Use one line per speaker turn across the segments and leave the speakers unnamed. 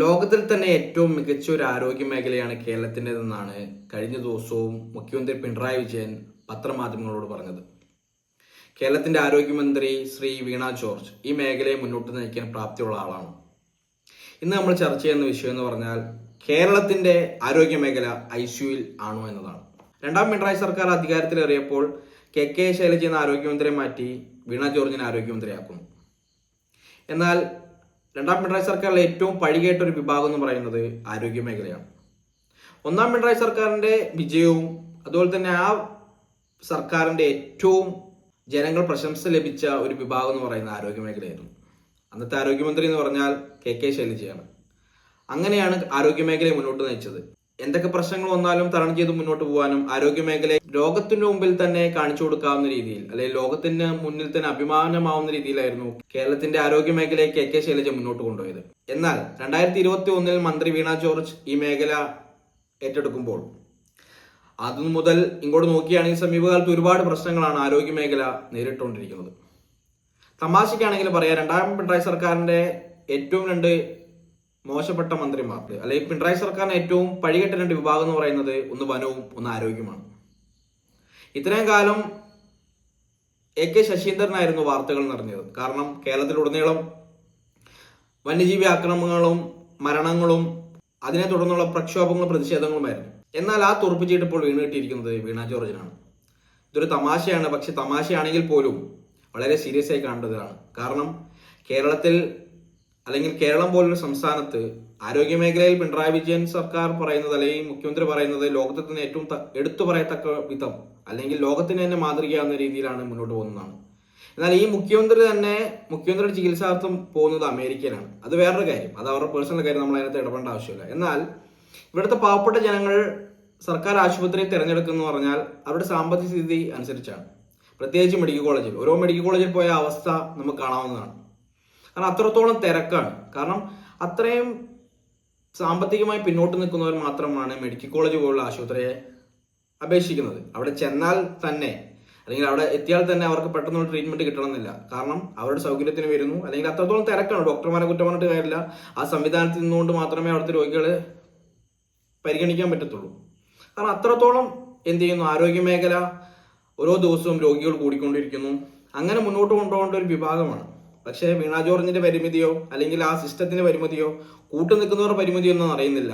ലോകത്തിൽ തന്നെ ഏറ്റവും മികച്ച ഒരു ആരോഗ്യ മേഖലയാണ് കേരളത്തിന്റെതെന്നാണ് കഴിഞ്ഞ ദിവസവും മുഖ്യമന്ത്രി പിണറായി വിജയൻ പത്രമാധ്യമങ്ങളോട് പറഞ്ഞത്. കേരളത്തിന്റെ ആരോഗ്യമന്ത്രി ശ്രീ വീണ ജോർജ് ഈ മേഖലയെ മുന്നോട്ട് നയിക്കാൻ പ്രാപ്തിയുള്ള ആളാണ്. ഇന്ന് നമ്മൾ ചർച്ച ചെയ്യുന്ന വിഷയം എന്ന് പറഞ്ഞാൽ കേരളത്തിന്റെ ആരോഗ്യ മേഖല ഐ സിയുയിൽ ആണോ എന്നതാണ്. രണ്ടാം പിണറായി സർക്കാർ അധികാരത്തിലേറിയപ്പോൾ കെ കെ ശൈലജ എന്ന ആരോഗ്യമന്ത്രിയെ മാറ്റി വീണ ജോർജിനെ ആരോഗ്യമന്ത്രിയാക്കുന്നു. എന്നാൽ രണ്ടാം പിണറായി സർക്കാരിലെ ഏറ്റവും പഴികേട്ട ഒരു വിഭാഗം എന്ന് പറയുന്നത് ആരോഗ്യ മേഖലയാണ് ഒന്നാം പിണറായി സർക്കാരിന്റെ വിജയവും അതുപോലെ തന്നെ ആ സർക്കാരിന്റെ ഏറ്റവും ജനങ്ങൾ പ്രശംസ ലഭിച്ച ഒരു വിഭാഗം എന്ന് പറയുന്ന ആരോഗ്യ മേഖലയായിരുന്നു അന്നത്തെ ആരോഗ്യമന്ത്രി എന്ന് പറഞ്ഞാൽ കെ കെ ശൈലജയാണ്. അങ്ങനെയാണ് ആരോഗ്യ മേഖലയെ മുന്നോട്ട് നയിച്ചത്. എന്തൊക്കെ പ്രശ്നങ്ങൾ വന്നാലും തരണം ചെയ്ത് മുന്നോട്ട് പോകാനും ആരോഗ്യ മേഖലയെ ലോകത്തിന്റെ മുമ്പിൽ തന്നെ കാണിച്ചു കൊടുക്കാവുന്ന രീതിയിൽ അല്ലെങ്കിൽ ലോകത്തിന് മുന്നിൽ തന്നെ അഭിമാനമാവുന്ന രീതിയിലായിരുന്നു കേരളത്തിന്റെ ആരോഗ്യ മേഖലയെ കെ കെ ശൈലജ മുന്നോട്ട് കൊണ്ടുപോയത്. എന്നാൽ രണ്ടായിരത്തി ഇരുപത്തി ഒന്നിൽ മന്ത്രി വീണ ജോർജ് ഈ മേഖല ഏറ്റെടുക്കുമ്പോൾ അതു മുതൽ ഇങ്ങോട്ട് നോക്കുകയാണെങ്കിൽ സമീപകാലത്ത് ഒരുപാട് പ്രശ്നങ്ങളാണ് ആരോഗ്യ മേഖല നേരിട്ടുകൊണ്ടിരിക്കുന്നത്. തമാശയ്ക്കാണെങ്കിൽ പറയാം രണ്ടാം പിണറായി സർക്കാരിന്റെ ഏറ്റവും രണ്ട് മോശപ്പെട്ട മന്ത്രിമാർ അല്ലെങ്കിൽ പിണറായി സർക്കാരിന് ഏറ്റവും പഴികെട്ട രണ്ട് വിഭാഗം എന്ന് പറയുന്നത് ഒന്ന് വനവും ഒന്ന് ആരോഗ്യമാണ്. ഇത്രയും കാലം എ കെ ശശീന്ദ്രനായിരുന്നു വാർത്തകൾ നിറഞ്ഞത്. കാരണം കേരളത്തിലുടനീളം വന്യജീവി ആക്രമണങ്ങളും മരണങ്ങളും അതിനെ തുടർന്നുള്ള പ്രക്ഷോഭങ്ങളും പ്രതിഷേധങ്ങളുമായിരുന്നു. എന്നാൽ ആ തുറപ്പിച്ചിട്ട് ഇപ്പോൾ വീണ് കിട്ടിയിരിക്കുന്നത് വീണ ജോർജിനാണ്. ഇതൊരു തമാശയാണ്. പക്ഷെ തമാശയാണെങ്കിൽ പോലും വളരെ സീരിയസ് ആയി കാണേണ്ടതാണ്. കാരണം കേരളത്തിൽ അല്ലെങ്കിൽ കേരളം പോലൊരു സംസ്ഥാനത്ത് ആരോഗ്യ മേഖലയിൽ പിണറായി വിജയൻ സർക്കാർ പറയുന്നത് അല്ലെങ്കിൽ മുഖ്യമന്ത്രി പറയുന്നത് ലോകത്തിൽ തന്നെ ഏറ്റവും എടുത്തു പറയത്തക്ക വിധം അല്ലെങ്കിൽ ലോകത്തിന് തന്നെ മാതൃകയാവുന്ന രീതിയിലാണ് മുന്നോട്ട് പോകുന്നതാണ്. എന്നാൽ ഈ മുഖ്യമന്ത്രി തന്നെ മുഖ്യമന്ത്രിയുടെ ചികിത്സാർത്ഥം പോകുന്നത് അമേരിക്കയിലാണ്. അത് വേറൊരു കാര്യം. അത് അവരുടെ പേഴ്സണൽ കാര്യം നമ്മൾ അതിനകത്ത് ഇടപെടേണ്ട ആവശ്യമില്ല. എന്നാൽ ഇവിടുത്തെ പാവപ്പെട്ട ജനങ്ങൾ സർക്കാർ ആശുപത്രിയെ തിരഞ്ഞെടുക്കുന്നു പറഞ്ഞാൽ അവരുടെ സാമ്പത്തിക സ്ഥിതി അനുസരിച്ചാണ്. പ്രത്യേകിച്ച് മെഡിക്കൽ കോളേജിൽ. ഓരോ മെഡിക്കൽ കോളേജിൽ പോയ അവസ്ഥ നമുക്ക് കാണാവുന്നതാണ്. കാരണം അത്രത്തോളം തിരക്കാണ്. കാരണം അത്രയും സാമ്പത്തികമായി പിന്നോട്ട് നിൽക്കുന്നവർ മാത്രമാണ് മെഡിക്കൽ കോളേജ് പോലുള്ള ആശുപത്രിയെ അപേക്ഷിക്കുന്നത്. അവിടെ ചെന്നാൽ തന്നെ അല്ലെങ്കിൽ അവിടെ എത്തിയാൽ തന്നെ അവർക്ക് പെട്ടെന്ന് ട്രീറ്റ്മെന്റ് കിട്ടണമെന്നില്ല. കാരണം അവരുടെ സൗകര്യത്തിന് വരുന്നു. അല്ലെങ്കിൽ അത്രത്തോളം തിരക്കാണ്. ഡോക്ടർമാരെ കുറ്റം പറഞ്ഞിട്ട് കാര്യമില്ല. ആ സംവിധാനത്തിൽ നിന്നുകൊണ്ട് മാത്രമേ അവിടുത്തെ രോഗികളെ പരിഗണിക്കാൻ പറ്റത്തുള്ളൂ. കാരണം അത്രത്തോളം എന്ത് ചെയ്യുന്നു? ആരോഗ്യ മേഖല ഓരോ ദിവസവും രോഗികൾ കൂടിക്കൊണ്ടിരിക്കുന്നു. അങ്ങനെ മുന്നോട്ട് കൊണ്ടുപോകേണ്ട ഒരു വിഭാഗമാണ്. പക്ഷേ വീണ ജോർജിന്റെ പരിമിതിയോ അല്ലെങ്കിൽ ആ സിസ്റ്റത്തിന്റെ പരിമിതിയോ കൂട്ടു നിൽക്കുന്നവരുടെ പരിമിതിയോ ഒന്നും അറിയുന്നില്ല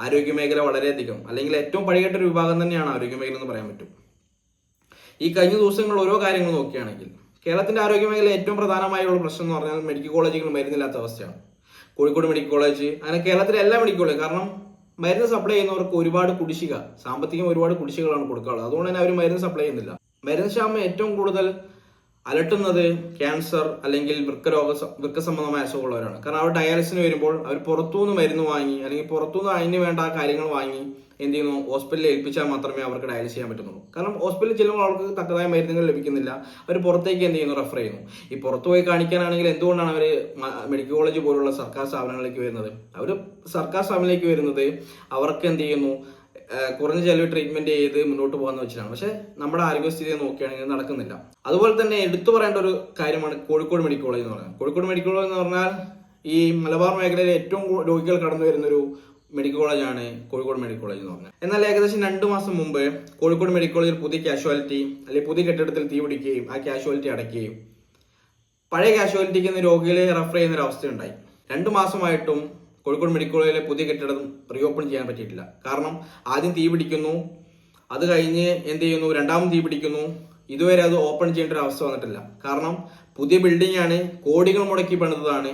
ആരോഗ്യമേഖല വളരെയധികം അല്ലെങ്കിൽ ഏറ്റവും പഴികേട്ട ഒരു വിഭാഗം തന്നെയാണ് ആരോഗ്യമേഖല എന്ന് പറയാൻ പറ്റും. ഈ കഴിഞ്ഞ ദിവസങ്ങൾ ഓരോ കാര്യങ്ങൾ നോക്കുകയാണെങ്കിൽ കേരളത്തിന്റെ ആരോഗ്യമേഖല ഏറ്റവും പ്രധാനമായുള്ള പ്രശ്നം എന്ന് പറഞ്ഞാൽ മെഡിക്കൽ കോളേജുകൾ മരുന്നില്ലാത്ത അവസ്ഥയാണ്. കോഴിക്കോട് മെഡിക്കൽ കോളേജ് അങ്ങനെ കേരളത്തിലെ എല്ലാ മെഡിക്കൽ കോളേജ് കാരണം മരുന്ന് സപ്ലൈ ചെയ്യുന്നവർക്ക് ഒരുപാട് കുടിശ്ശിക സാമ്പത്തികം ഒരുപാട് കുടിശ്ശികളാണ് കൊടുക്കാറുള്ളത്. അതുകൊണ്ട് തന്നെ അവർ മരുന്ന് സപ്ലൈ ചെയ്യുന്നില്ല. മരുന്ന് ക്ഷാമം ഏറ്റവും കൂടുതൽ അലട്ടുന്നത് ക്യാൻസർ അല്ലെങ്കിൽ വൃക്കരോഗ വൃക്ക സംബന്ധമായ അസുഖമുള്ളവരാണ്. കാരണം അവർ ഡയാലിസിന് വരുമ്പോൾ അവർ പുറത്തുനിന്ന് മരുന്ന് വാങ്ങി അല്ലെങ്കിൽ പുറത്തുനിന്ന് അതിന് വേണ്ട ആ കാര്യങ്ങൾ വാങ്ങി എന്ത് ചെയ്യുന്നു? ഹോസ്പിറ്റലിൽ ഏൽപ്പിച്ചാൽ മാത്രമേ അവർക്ക് ഡയാലിസ് ചെയ്യാൻ പറ്റുന്നുള്ളൂ. കാരണം ഹോസ്പിറ്റലിൽ ചെല്ലുമ്പോൾ അവർക്ക് തക്കതായ മരുന്നുകൾ ലഭിക്കുന്നില്ല. അവർ പുറത്തേക്ക് എന്ത് ചെയ്യുന്നു? റെഫർ ചെയ്യുന്നു. ഈ പുറത്തു പോയി കാണിക്കാനാണെങ്കിൽ എന്തുകൊണ്ടാണ് അവർ മെഡിക്കൽ കോളേജ് പോലുള്ള സർക്കാർ സ്ഥാപനങ്ങളിലേക്ക് വരുന്നത്? അവർ സർക്കാർ സ്ഥാപനത്തിലേക്ക് വരുന്നത് അവർക്ക് എന്ത് ചെയ്യുന്നു? കുറഞ്ഞ ചെലവ് ട്രീറ്റ്മെന്റ് ചെയ്ത് മുന്നോട്ട് പോകാന്ന് വെച്ചിട്ടാണ്. പക്ഷെ നമ്മുടെ ആരോഗ്യസ്ഥിതി നോക്കുകയാണെങ്കിൽ നടക്കുന്നില്ല. അതുപോലെ തന്നെ എടുത്തു പറയേണ്ട ഒരു കാര്യമാണ് കോഴിക്കോട് മെഡിക്കൽ കോളേജ് എന്ന് പറയുന്നത്. കോഴിക്കോട് മെഡിക്കൽ കോളേജ് എന്ന് പറഞ്ഞാൽ ഈ മലബാർ മേഖലയിൽ ഏറ്റവും രോഗികൾ കടന്നു വരുന്ന ഒരു മെഡിക്കൽ കോളേജാണ് കോഴിക്കോട് മെഡിക്കൽ കോളേജ് എന്ന് പറഞ്ഞത് എന്നാൽ ഏകദേശം രണ്ട് മാസം മുമ്പ് കോഴിക്കോട് മെഡിക്കൽ കോളേജിൽ പുതിയ കാഷ്വാലിറ്റി അല്ലെങ്കിൽ പുതിയ കെട്ടിടത്തിൽ തീ പിടിക്കുകയും ആ കാഷ്വാലിറ്റി അടയ്ക്കുകയും പഴയ കാഷ്വാലിറ്റിക്ക് രോഗികളെ റെഫർ ചെയ്യുന്ന ഒരു അവസ്ഥയുണ്ടായി. രണ്ട് മാസമായിട്ടും കോഴിക്കോട് മെഡിക്കൽ കോളേജിലെ പുതിയ കെട്ടിടം റീഓപ്പൺ ചെയ്യാൻ പറ്റിയിട്ടില്ല. കാരണം ആദ്യം തീ പിടിക്കുന്നു അത് കഴിഞ്ഞ് എന്ത് ചെയ്യുന്നു രണ്ടാമത് തീ പിടിക്കുന്നു. ഇതുവരെ അത് ഓപ്പൺ ചെയ്യേണ്ട ഒരു അവസ്ഥ വന്നിട്ടില്ല. കാരണം പുതിയ ബിൽഡിംഗ് ആണ് കോടികൾ മുടക്കി പണിതതാണ്.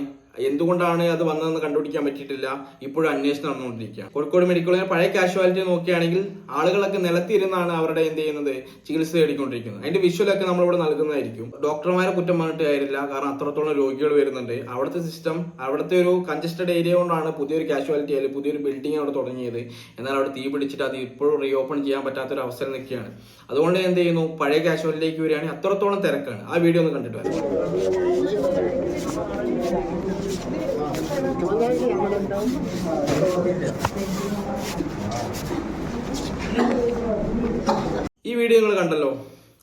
എന്തുകൊണ്ടാണ് അത് വന്നതെന്ന് കണ്ടുപിടിക്കാൻ പറ്റിയിട്ടില്ല? ഇപ്പോഴും അന്വേഷണം നടന്നുകൊണ്ടിരിക്കുകയാണ് കോഴിക്കോട് മെഡിക്കൽ പഴയ കാഷ്വാലിറ്റി നോക്കുകയാണെങ്കിൽ ആളുകളൊക്കെ നിലത്തിരുന്നാണ് അവരുടെ എന്ത് ചെയ്യുന്നത്? ചികിത്സ തേടിക്കൊണ്ടിരിക്കുന്നത്. അതിന്റെ വിഷ്വലൊക്കെ നമ്മളിവിടെ നൽകുന്നതായിരിക്കും. ഡോക്ടർമാരെ കുറ്റം പറഞ്ഞിട്ട് കാര്യമില്ല. കാരണം അത്രത്തോളം രോഗികൾ വരുന്നുണ്ട്. അവിടുത്തെ സിസ്റ്റം അവിടുത്തെ ഒരു കൺജസ്റ്റഡ് ഏരിയ കൊണ്ടാണ് പുതിയൊരു കാഷ്വാലിറ്റി അല്ലെങ്കിൽ പുതിയൊരു ബിൽഡിംഗ് അവിടെ തുടങ്ങിയത്. എന്നാൽ അവിടെ തീ പിടിച്ചിട്ട് അത് ഇപ്പോഴും റീഓപ്പൺ ചെയ്യാൻ പറ്റാത്ത ഒരു അവസരം നിൽക്കുകയാണ്. അതുകൊണ്ട് എന്ത് ചെയ്യുന്നു? പഴയ കാഷ്വാലിറ്റിയിലേക്ക് വരികയാണെങ്കിൽ അത്രത്തോളം തിരക്കാണ്. ആ വീഡിയോ ഒന്ന് കണ്ടിട്ട് വരാം. ഈ വീഡിയോ നിങ്ങൾ കണ്ടല്ലോ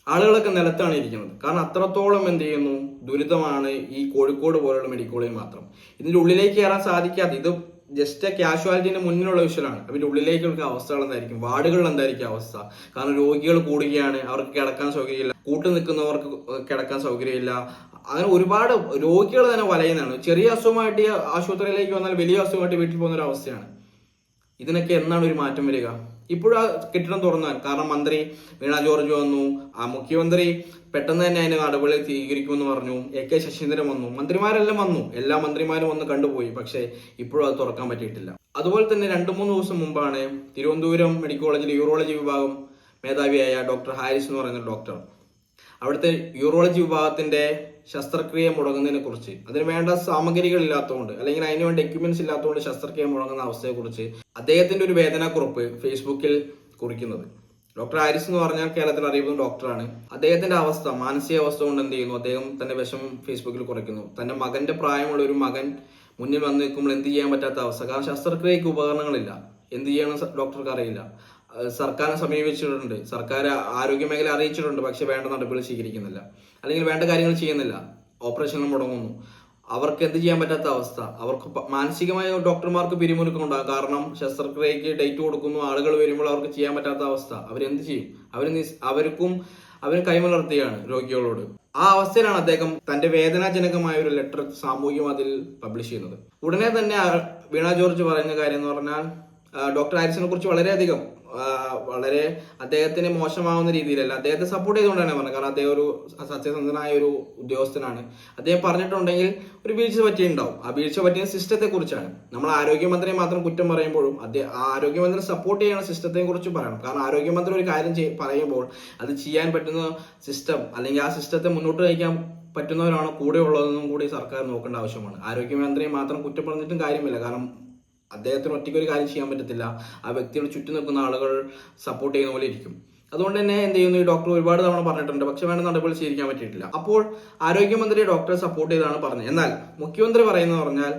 ആളുകളൊക്കെ നിലത്താണ് ഇരിക്കുന്നത്. കാരണം അത്രത്തോളം എന്ത് ചെയ്യുന്നു? ദുരിതമാണ് ഈ കോഴിക്കോട് പോലുള്ള മെഡിക്കൽ കോളേജ് മാത്രം. ഇതിന്റെ ഉള്ളിലേക്ക് കയറാൻ സാധിക്കാത്ത ഇത് ജസ്റ്റ് കാഷ്വാലിറ്റിന്റെ മുന്നിലുള്ള വിഷയമാണ്. അതിന്റെ ഉള്ളിലേക്കുള്ള അവസ്ഥകൾ എന്തായിരിക്കും? വാർഡുകളിൽ എന്തായിരിക്കും അവസ്ഥ? കാരണം രോഗികൾ കൂടുകയാണ് അവർക്ക് കിടക്കാൻ സൗകര്യമില്ല. കൂട്ടു നിൽക്കുന്നവർക്ക് കിടക്കാൻ സൗകര്യമില്ല. അങ്ങനെ ഒരുപാട് രോഗികൾ തന്നെ വലയുന്നതാണ്. ചെറിയ അസുഖമായിട്ട് ആശുപത്രിയിലേക്ക് വന്നാൽ വലിയ അസുഖമായിട്ട് വീട്ടിൽ പോകുന്ന ഒരു അവസ്ഥയാണ്. ഇതിനൊക്കെ എന്നാണ് ഒരു മാറ്റം വരിക? ഇപ്പോഴും ആ കെട്ടിടം തുറന്നാൽ കാരണം മന്ത്രി വീണ ജോർജ് വന്നു ആ മുഖ്യമന്ത്രി പെട്ടെന്ന് തന്നെ അതിന് നടപടി സ്വീകരിക്കുമെന്ന് പറഞ്ഞു എ കെ ശശീന്ദ്രൻ വന്നു മന്ത്രിമാരെല്ലാം വന്നു. എല്ലാ മന്ത്രിമാരും വന്ന് കണ്ടുപോയി പക്ഷേ ഇപ്പോഴും അത് തുറക്കാൻ പറ്റിയിട്ടില്ല. അതുപോലെ തന്നെ രണ്ടു മൂന്ന് ദിവസം മുമ്പാണ് തിരുവനന്തപുരം മെഡിക്കൽ കോളേജിൽ യൂറോളജി വിഭാഗം മേധാവിയായ ഡോക്ടർ ഹാരിസ് എന്ന് പറയുന്ന ഡോക്ടർ. അവിടുത്തെ യൂറോളജി വിഭാഗത്തിന്റെ ശസ്ത്രക്രിയ മുടങ്ങുന്നതിനെ കുറിച്ച് അതിന് വേണ്ട സാമഗ്രികൾ ഇല്ലാത്തതുകൊണ്ട് അല്ലെങ്കിൽ അതിന് വേണ്ട എക്യുപ്മെന്റ്സ് ഇല്ലാത്തതുകൊണ്ട് ശസ്ത്രക്രിയ മുടങ്ങുന്ന അവസ്ഥയെക്കുറിച്ച് അദ്ദേഹത്തിന്റെ ഒരു വേദനാക്കുറിപ്പ് ഫേസ്ബുക്കിൽ കുറിക്കുന്നത്. ഡോക്ടർ ആരിസ് എന്ന് പറഞ്ഞാൽ കേരളത്തിൽ അറിയുന്ന ഡോക്ടറാണ്. അദ്ദേഹത്തിന്റെ അവസ്ഥ മാനസികാവസ്ഥ കൊണ്ട് എന്ത് ചെയ്യുന്നു? അദ്ദേഹം തന്റെ വിഷം ഫേസ്ബുക്കിൽ കുറയ്ക്കുന്നു. തന്റെ മകന്റെ പ്രായമുള്ള ഒരു മകൻ മുന്നിൽ വന്നു നിൽക്കുമ്പോൾ എന്ത് ചെയ്യാൻ പറ്റാത്ത അവസ്ഥ? കാരണം ശസ്ത്രക്രിയക്ക് ഉപകരണങ്ങളില്ല. എന്ത് ചെയ്യണം ഡോക്ടർക്ക് അറിയില്ല. സർക്കാരിനെ സമീപിച്ചിട്ടുണ്ട്. സർക്കാർ ആരോഗ്യ മേഖല അറിയിച്ചിട്ടുണ്ട് പക്ഷെ വേണ്ട നടപടികൾ സ്വീകരിക്കുന്നില്ല. അല്ലെങ്കിൽ വേണ്ട കാര്യങ്ങൾ ചെയ്യുന്നില്ല. ഓപ്പറേഷനുകൾ മുടങ്ങുന്നു. അവർക്ക് എന്ത് ചെയ്യാൻ പറ്റാത്ത അവസ്ഥ. അവർക്ക് മാനസികമായ ഡോക്ടർമാർക്ക് പിരിമുറുക്കം ഉണ്ടാകും കാരണം ശസ്ത്രക്രിയക്ക് ഡേറ്റ് കൊടുക്കുന്നു ആളുകൾ വരുമ്പോൾ അവർക്ക് ചെയ്യാൻ പറ്റാത്ത അവസ്ഥ. അവരെന്ത് ചെയ്യും? അവർ അവർക്കും അവർ കൈമലർത്തുകയാണ് രോഗികളോട്. ആ അവസ്ഥയിലാണ് അദ്ദേഹം തന്റെ വേദനാജനകമായ ഒരു ലെറ്റർ സാമൂഹ്യ മാധ്യമത്തിൽ പബ്ലിഷ് ചെയ്യുന്നത്. ഉടനെ തന്നെ വീണ ജോർജ് പറയുന്ന കാര്യം എന്ന് പറഞ്ഞാൽ ഡോക്ടർ ആരിസിനെ കുറിച്ച് വളരെയധികം വളരെ അദ്ദേഹത്തിന് മോശമാവുന്ന രീതിയിലല്ല. അദ്ദേഹത്തെ സപ്പോർട്ട് ചെയ്തുകൊണ്ടാണ് പറഞ്ഞത്. കാരണം അദ്ദേഹം ഒരു സത്യസന്ധനായ ഒരു ഉദ്യോഗസ്ഥനാണ്. അദ്ദേഹം പറഞ്ഞിട്ടുണ്ടെങ്കിൽ ഒരു വീഴ്ച പറ്റിയിട്ടുണ്ടാവും. ആ വീഴ്ച പറ്റിയ സിസ്റ്റത്തെ കുറിച്ചാണ്. നമ്മൾ ആരോഗ്യമന്ത്രി മാത്രം കുറ്റം പറയുമ്പോഴും അദ്ദേഹം ആ ആരോഗ്യമന്ത്രി സപ്പോർട്ട് ചെയ്യുന്ന സിസ്റ്റത്തെ കുറിച്ച് പറയണം. കാരണം ആരോഗ്യമന്ത്രി ഒരു കാര്യം പറയുമ്പോൾ അത് ചെയ്യാൻ പറ്റുന്ന സിസ്റ്റം അല്ലെങ്കിൽ ആ സിസ്റ്റത്തെ മുന്നോട്ട് നയിക്കാൻ പറ്റുന്നവരാണ് കൂടെ ഉള്ളതെന്നും കൂടി സർക്കാർ നോക്കേണ്ട ആവശ്യമാണ്. ആരോഗ്യമന്ത്രിയെ മാത്രം കുറ്റം പറഞ്ഞിട്ടും കാര്യമില്ല. കാരണം അദ്ദേഹത്തിന് ഒറ്റയ്ക്ക് ഒരു കാര്യം ചെയ്യാൻ പറ്റത്തില്ല. ആ വ്യക്തിയുടെ ചുറ്റും നിൽക്കുന്ന ആളുകൾ സപ്പോർട്ട് ചെയ്യുന്ന പോലെ ഇരിക്കും. അതുകൊണ്ട് തന്നെ എന്ത് ചെയ്യുന്നു? ഈ ഡോക്ടർ ഒരുപാട് തവണ പറഞ്ഞിട്ടുണ്ട്. പക്ഷെ വേണ്ട നടപടി സ്വീകരിക്കാൻ പറ്റിയിട്ടില്ല. അപ്പോൾ ആരോഗ്യമന്ത്രി ഡോക്ടറെ സപ്പോർട്ട് ചെയ്താണ് പറഞ്ഞത്. എന്നാൽ മുഖ്യമന്ത്രി പറയുന്നത് പറഞ്ഞാൽ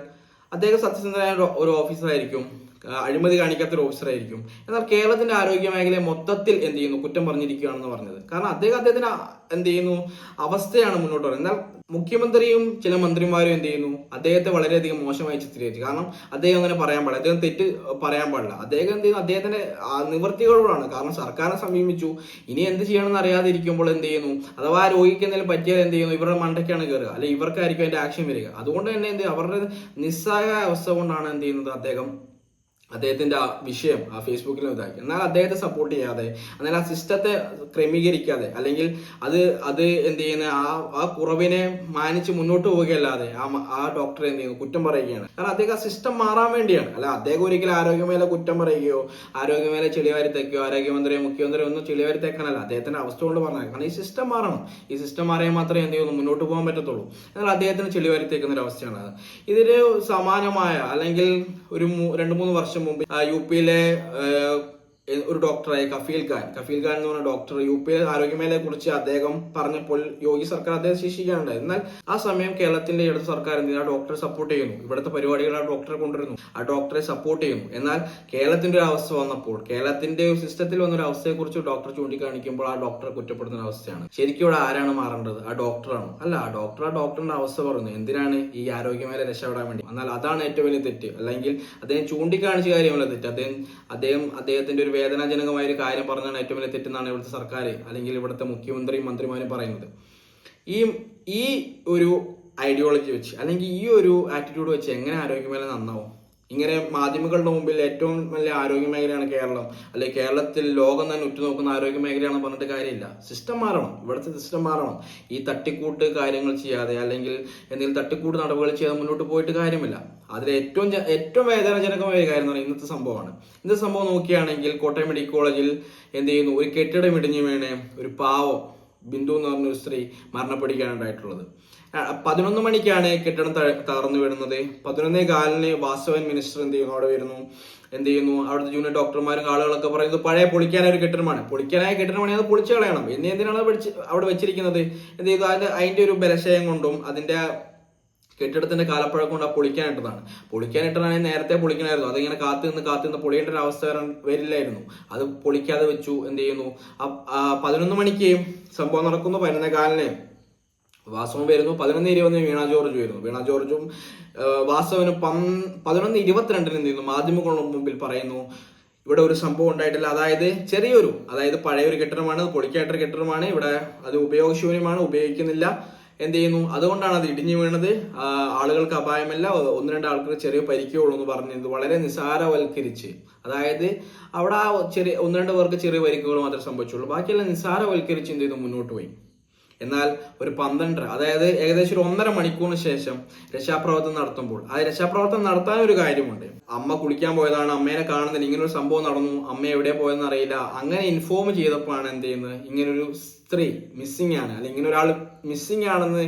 അദ്ദേഹം സത്യസന്ധനായ ഒരു- ഓഫീസറായിരിക്കും അഴിമതി കാണിക്കാത്ത ഒരു ഓഫീസറായിരിക്കും എന്നാൽ കേരളത്തിന്റെ ആരോഗ്യ മേഖലയെ മൊത്തത്തിൽ എന്ത് ചെയ്യുന്നു? കുറ്റം പറഞ്ഞിരിക്കുകയാണെന്ന് പറഞ്ഞത്. കാരണം അദ്ദേഹം അദ്ദേഹത്തിന് എന്ത് ചെയ്യുന്നു? അവസ്ഥയാണ് മുന്നോട്ട് പറയുന്നത് എന്നാൽ മുഖ്യമന്ത്രിയും ചില മന്ത്രിമാരും എന്ത് ചെയ്യുന്നു? അദ്ദേഹത്തെ വളരെയധികം മോശമായി ചിത്രീകരിച്ചു. കാരണം അദ്ദേഹം അങ്ങനെ പറയാൻ പാടില്ല. അദ്ദേഹം തെറ്റ് പറയാൻ പാടില്ല. അദ്ദേഹം എന്ത് ചെയ്യുന്നു? അദ്ദേഹത്തിന്റെ നിവൃത്തികളോടാണ്. കാരണം സർക്കാരിനെ സമീപിച്ചു. ഇനി എന്ത് ചെയ്യണമെന്ന് അറിയാതിരിക്കുമ്പോൾ എന്ത് ചെയ്യുന്നു? അഥവാ രോഗിക്ക് എന്തെങ്കിലും പറ്റിയാൽ എന്ത് ചെയ്യുന്നു? ഇവരുടെ മണ്ടയ്ക്കാണ് കയറുക അല്ലെങ്കിൽ ഇവർക്കായിരിക്കും അതിന്റെ ആക്ഷൻ വരിക. അതുകൊണ്ട് തന്നെ എന്ത്? അവരുടെ നിസ്സഹായ അവസ്ഥ കൊണ്ടാണ് എന്ത് ചെയ്യുന്നത് അദ്ദേഹം? അദ്ദേഹത്തിന്റെ ആ വിഷയം ആ ഫേസ്ബുക്കിൽ ഇതാക്കി. എന്നാൽ അദ്ദേഹത്തെ സപ്പോർട്ട് ചെയ്യാതെ എന്നാൽ ആ സിസ്റ്റത്തെ ക്രമീകരിക്കാതെ അല്ലെങ്കിൽ അത് അത് എന്ത് ചെയ്യുന്ന ആ ആ കുറവിനെ മാനിച്ച് മുന്നോട്ട് പോവുകയല്ലാതെ ആ ആ ഡോക്ടറെ എന്ത് ചെയ്യുന്നു? കുറ്റം പറയുകയാണ്. കാരണം അദ്ദേഹം ആ സിസ്റ്റം മാറാൻ വേണ്ടിയാണ്. അല്ല അദ്ദേഹം ഒരിക്കലും ആരോഗ്യമേല കുറ്റം പറയുകയോ ആരോഗ്യമേല ചെളിവാരി തെക്കുകയോ ആരോഗ്യമന്ത്രിയോ മുഖ്യമന്ത്രിയോ ഒന്നും ചെളിവാരി തേക്കാനല്ല അദ്ദേഹത്തിന്റെ അവസ്ഥ കൊണ്ട് പറഞ്ഞാൽ കാരണം ഈ സിസ്റ്റം മാറണം. ഈ സിസ്റ്റം മാറിയാൽ മാത്രമേ എന്ത് ചെയ്യുന്നു? മുന്നോട്ട് പോകാൻ പറ്റത്തുള്ളൂ. എന്നാൽ അദ്ദേഹത്തിന് ചെളിവാരി തേക്കുന്ന ഒരു അവസ്ഥയാണ് ഇതിന് സമാനമായ അല്ലെങ്കിൽ ഒരു രണ്ടു മൂന്ന് വർഷം മുമ്പ് യു പിയിലെ ഒരു ഡോക്ടറായ കഫീൽ ഖാൻ. കഫീൽ ഖാൻ എന്ന് പറഞ്ഞ ഡോക്ടർ യു പി ആരോഗ്യമേഖലയെ കുറിച്ച് അദ്ദേഹം പറഞ്ഞപ്പോൾ യോഗി സർക്കാർ അദ്ദേഹം ശിക്ഷിക്കാനുണ്ടായി എന്നാൽ ആ സമയം കേരളത്തിന്റെ ഇടത് സർക്കാർ എന്തിനാ ഡോക്ടറെ സപ്പോർട്ട് ചെയ്യുന്നു? ഇവിടുത്തെ പരിപാടികൾ ആ ഡോക്ടറെ കൊണ്ടുവരുന്നു. ആ ഡോക്ടറെ സപ്പോർട്ട് ചെയ്യുന്നു. എന്നാൽ കേരളത്തിന്റെ ഒരു അവസ്ഥ വന്നപ്പോൾ കേരളത്തിന്റെ സിസ്റ്റത്തിൽ വന്നൊരു അവസ്ഥയെ കുറിച്ച് ഡോക്ടർ ചൂണ്ടിക്കാണിക്കുമ്പോൾ ആ ഡോക്ടറെ കുറ്റപ്പെടുത്തുന്ന അവസ്ഥയാണ്. ശരിക്കും ഇവിടെ ആരാണ് മാറേണ്ടത്? ആ ഡോക്ടറാണ് അല്ല ആ ഡോക്ടർ ആ ഡോക്ടറിന്റെ അവസ്ഥ പറയുന്നു. എന്തിനാണ് ഈ ആരോഗ്യമേല രക്ഷപ്പെടാൻ വേണ്ടി? എന്നാൽ അതാണ് ഏറ്റവും വലിയ തെറ്റ്. അല്ലെങ്കിൽ അദ്ദേഹം ചൂണ്ടിക്കാണിച്ച കാര്യമല്ല തെറ്റ്. അദ്ദേഹം അദ്ദേഹം അദ്ദേഹത്തിന്റെ ഒരു വേദനാജനകമായ ഒരു കാര്യം പറഞ്ഞാണ് ഏറ്റവും വലിയ തെറ്റെന്നാണ് ഇവിടുത്തെ സർക്കാർ അല്ലെങ്കിൽ ഇവിടുത്തെ മുഖ്യമന്ത്രിയും മന്ത്രിമാരും പറയുന്നത്. ഈ ഈ ഒരു ഐഡിയോളജി വെച്ച് അല്ലെങ്കിൽ ഈ ഒരു ആറ്റിറ്റ്യൂഡ് വെച്ച് എങ്ങനെ ആരോഗ്യമേഖല നന്നാവും? ഇങ്ങനെ മാധ്യമങ്ങളുടെ മുമ്പിൽ ഏറ്റവും വലിയ ആരോഗ്യ മേഖലയാണ് കേരളം. അല്ലെങ്കിൽ കേരളത്തിൽ ലോകം തന്നെ ഉറ്റുനോക്കുന്ന ആരോഗ്യ പറഞ്ഞിട്ട് കാര്യമില്ല. സിസ്റ്റം മാറണം. ഇവിടുത്തെ സിസ്റ്റം മാറണം. ഈ തട്ടിക്കൂട്ട് കാര്യങ്ങൾ ചെയ്യാതെ അല്ലെങ്കിൽ എന്തെങ്കിലും തട്ടിക്കൂട്ട് നടപടികൾ ചെയ്യാതെ മുന്നോട്ട് പോയിട്ട് കാര്യമില്ല. അതിൽ ഏറ്റവും ഏറ്റവും വേദനാജനകമായ ഒരു കാര്യം എന്ന് പറയുന്നത് ഇന്നത്തെ സംഭവമാണ്. ഇന്നത്തെ സംഭവം നോക്കുകയാണെങ്കിൽ കോട്ടയം മെഡിക്കൽ കോളേജിൽ എന്ത് ചെയ്യുന്നു? ഒരു കെട്ടിടം ഇടിഞ്ഞു വീണ് ഒരു പാവം ബിന്ദു എന്ന് പറഞ്ഞ ഒരു സ്ത്രീ മരണപ്പെടുകയാണ് ഉണ്ടായിട്ടുള്ളത്. ആ, പതിനൊന്ന് മണിക്കാണ് കെട്ടിടം തകർന്നു വീഴുന്നത് പതിനൊന്നേ കാലിന് വാസവൻ മിനിസ്റ്റർ എന്ത് ചെയ്യുന്നു? അവിടെ വരുന്നു. എന്ത് ചെയ്യുന്നു? അവിടുത്തെ ജൂനിയർ ഡോക്ടർമാരും ആളുകളൊക്കെ പറയുന്നത് പഴയ പൊളിക്കാനായ ഒരു കെട്ടിടമാണ്. പൊളിക്കാനായ കെട്ടിടമാണെങ്കിൽ അത് പൊളിച്ചു കളയണം. ഇനി എന്തിനാണ് അവിടെ വെച്ചിരിക്കുന്നത്? എന്ത് ചെയ്തു അതിന്റെ അതിന്റെ ഒരു ബലശയം കൊണ്ടും അതിന്റെ കെട്ടിടത്തിന്റെ കാലപ്പഴക്കം കൊണ്ട് പൊളിക്കാനിട്ടതാണ്. പൊളിക്കാനിട്ടതാണെങ്കിൽ നേരത്തെ പൊളിക്കണമായിരുന്നു. അതിങ്ങനെ കാത്തു നിന്ന് കാത്തു നിന്ന് പൊളിയേണ്ട ഒരു അവസ്ഥ വരാൻ വരില്ലായിരുന്നു. അത് പൊളിക്കാതെ വെച്ചു എന്ത് ചെയ്യുന്നു? പതിനൊന്ന് മണിക്ക് സംഭവം നടക്കുന്നു പതിനൊന്നേ കാലിന്. വാസവൻ വരുന്നു പതിനൊന്ന് ഇരുപതിന് വീണ ജോർജ് വരുന്നു. വീണ ജോർജും വാസവിന് പന്- പതിനൊന്ന് ഇരുപത്തിരണ്ടിന് എന്ത് ചെയ്യുന്നു? മാധ്യമങ്ങളുടെ മുമ്പിൽ പറയുന്നു ഇവിടെ ഒരു സംഭവം ഉണ്ടായിട്ടില്ല. അതായത് ചെറിയൊരു അതായത് പഴയൊരു കെട്ടിടമാണ് പൊളിക്കായിട്ടൊരു കെട്ടിടമാണ്. ഇവിടെ അത് ഉപയോഗശൂന്യമാണ് ഉപയോഗിക്കുന്നില്ല. എന്ത് ചെയ്യുന്നു അതുകൊണ്ടാണ് അത് ഇടിഞ്ഞു വീണത്. ആളുകൾക്ക് അപായമല്ല. ഒന്ന് രണ്ട് ആൾക്കാർ ചെറിയ പരിക്കേ ഉള്ളൂ എന്ന് പറഞ്ഞിരുന്നു വളരെ നിസ്സാരവൽക്കരിച്ച്. അതായത് അവിടെ ആ ചെറിയ ഒന്ന് രണ്ട് പേർക്ക് ചെറിയ പരിക്കുകൾ മാത്രമേ സംഭവിച്ചുള്ളൂ. ബാക്കിയെല്ലാം നിസ്സാരവൽക്കരിച്ച് എന്ത് ചെയ്തു? മുന്നോട്ട് പോയി. എന്നാൽ ഒരു പന്ത്രണ്ടര അതായത് ഏകദേശം ഒരു ഒന്നര മണിക്കൂറിന് ശേഷം രക്ഷാപ്രവർത്തനം നടത്തുമ്പോൾ ആ രക്ഷാപ്രവർത്തനം നടത്താൻ ഒരു കാര്യമുണ്ട്. അമ്മ കുളിക്കാൻ പോയതാണ്. അമ്മേനെ കാണുന്നില്ല ഇങ്ങനൊരു സംഭവം നടന്നു. അമ്മ എവിടെ പോയെന്ന് അറിയില്ല. അങ്ങനെ ഇൻഫോം ചെയ്തപ്പോഴാണ് എന്ത് ചെയ്യുന്നത്? ഇങ്ങനൊരു സ്ത്രീ മിസ്സിംഗ് ആണ്. അല്ലെങ്കിൽ ഇങ്ങനെ ഒരാൾ മിസ്സിംഗ് ആണെന്ന്